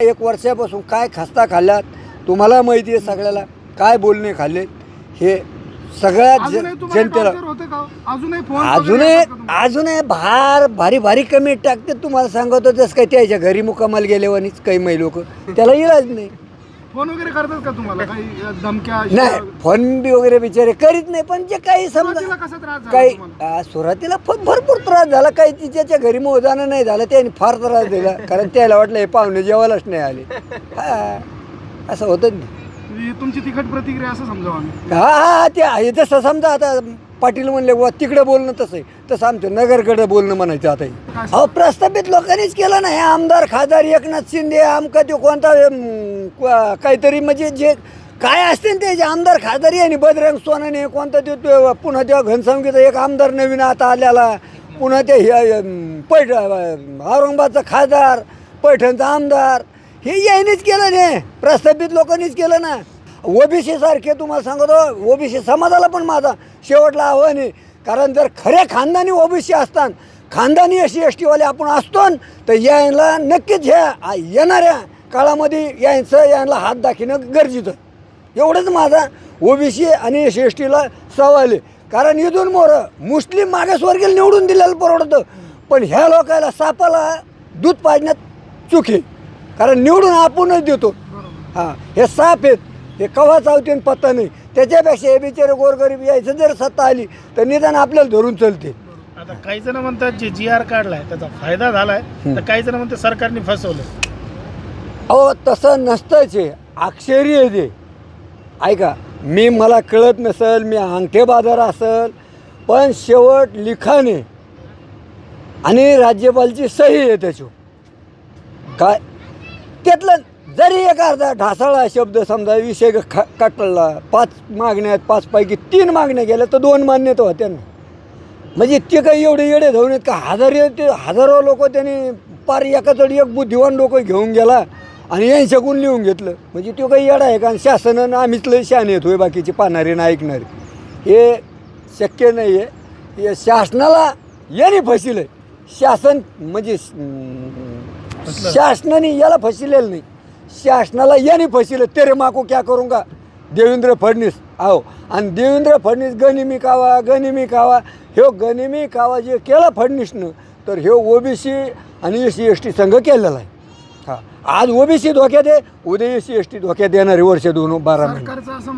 एक वर्षापासून काय खस्ता खाल्ल्यात तुम्हाला माहिती आहे सगळ्याला काय बोलणे खाल्ले हे सगळ्या ज- अजूनही तुम्हाला जनतेला अजूनही फोन अजूनही अजूनही भार भारी भारी कमी टाकते तुम्हाला सांगतो तसं काय त्याच्या घरी मुकामाल गेल्यावानीच काही मै लोक. त्याला इलाज नाही. फोन वगैरे करतात का तुम्हाला? काही धमक्या नाही? फोन बी वगैरे बिचारे करीत नाही पण जे काही समजा कसा त्रास झाला काही तुम्हाला? आ, सुरुवातीला फ- भरपूर त्रास झाला. काही तिच्याच्या घरी मोजानं नाही झालं त्याने फार त्रास दिला. कारण त्याला वाटलं हे पाहुणे जेवायलाच नाही आले. हा असं होतं ना ही तुमची तिखट प्रतिक्रिया असं समजावं आम्ही. हा हा ते आहे. तसं समजा आता पाटील म्हणले बुवा तिकडे बोलणं तसं आहे तसं आमचं नगरकडे बोलणं म्हणायचं आता हे. अहो प्रस्थापित लोकांनीच केलं ना हे आमदार खासदार एकनाथ शिंदे आमका ते कोणता अं, क- काहीतरी म्हणजे जे काय असते ना त्याचे आमदार खासदारी आणि बजरंग सोनाने कोणता ते तो पुन्हा त्या घनसावंगीचा एक आमदार नवीन आता आलेला. पुन्हा ते हे अं, पैठ अं, औरंगाबादचा खासदार पैठणचा आमदार. हे यांनीच केलं नाही. प्रस्थापित लोकांनीच केलं ना. ओबीसी सारखे तुम्हाला सांगतो ओबीसी समाजाला पण माझा शेवटला आव्हान आहे. कारण जर खरे खानदानी ओबीसी असतात खानदानी अशी एस टीवाले आपण असतो तर यायला नक्कीच ह्या आ- येणाऱ्या काळामध्ये यांचं यांना हात दाखवणं गरजेचं एवढंच माझा ओबीसी आणि एस सी एस टीला सवाल आहे. कारण इथून मोरं मुस्लिम मागासवर्गीय निवडून दिलेलं परवडतं. पण ह्या लोकायला सापाला दूध पाजण्यात चुकी कारण निवडून आपणच देतो. हां हे साप आहेत. हे कवा चावते आणि पत्ता नाही. त्याच्यापेक्षा हे बिचारे गोरगरीब यायचं जर सत्ता आली तर निदान आपल्याला धरून चलते. आता काही जण म्हणतात जे जी आर काढलाय त्याचा फायदा झालाय तर काही जण म्हणतात सरकारने फसवलं अहो तसं नसतंच आहे अक्षरी आहे ते. ऐका मी मला कळत नसेल मी अंगठे बाजार असेल पण शेवट लिखाण आहे. आणि राज्यपालची सही आहे त्याच्यावर. काय? त्यातलं जरी अर्धा ढासाळा शब्द समजा विषय ख कटला पाच मागण्या आहेत पाचपैकी तीन मागण्या गेल्या तर दोन मान्यता होत्या ना. म्हणजे ते काही एवढे येडे धावून आहेत का? हजार ते हजारो लोक त्यांनी पार एकाचडी एक बुद्धिवान लोक घेऊन गेला आणि यांच्याकडून लिहून घेतलं. म्हणजे तो काही येडा आहे का? आणि शासनानं आम्हीच लय शान येतोय बाकीचे पाहणारे ना ऐकणारे. हे शक्य नाही आहे हे शासनाला याने फसिलं शासन म्हणजे शासनाने याला फसिलेलं नाही. शासनाला याने फसिलं तेरे माको क्या करूंगा? देवेंद्र फडणवीस आहो आणि देवेंद्र फडणवीस गनिमी कावा गनिमी कावा. ह्यो गनिमी कावा जे केला फडणवीसनं तर ह्यो ओबीसी आणि एस सी एस टी संघ केलेला आहे. हा. आज ओबीसी धोक्यात आहे उद्या एस सी एस टी धोक्यात येणारे वर्ष दोन बारा महिने.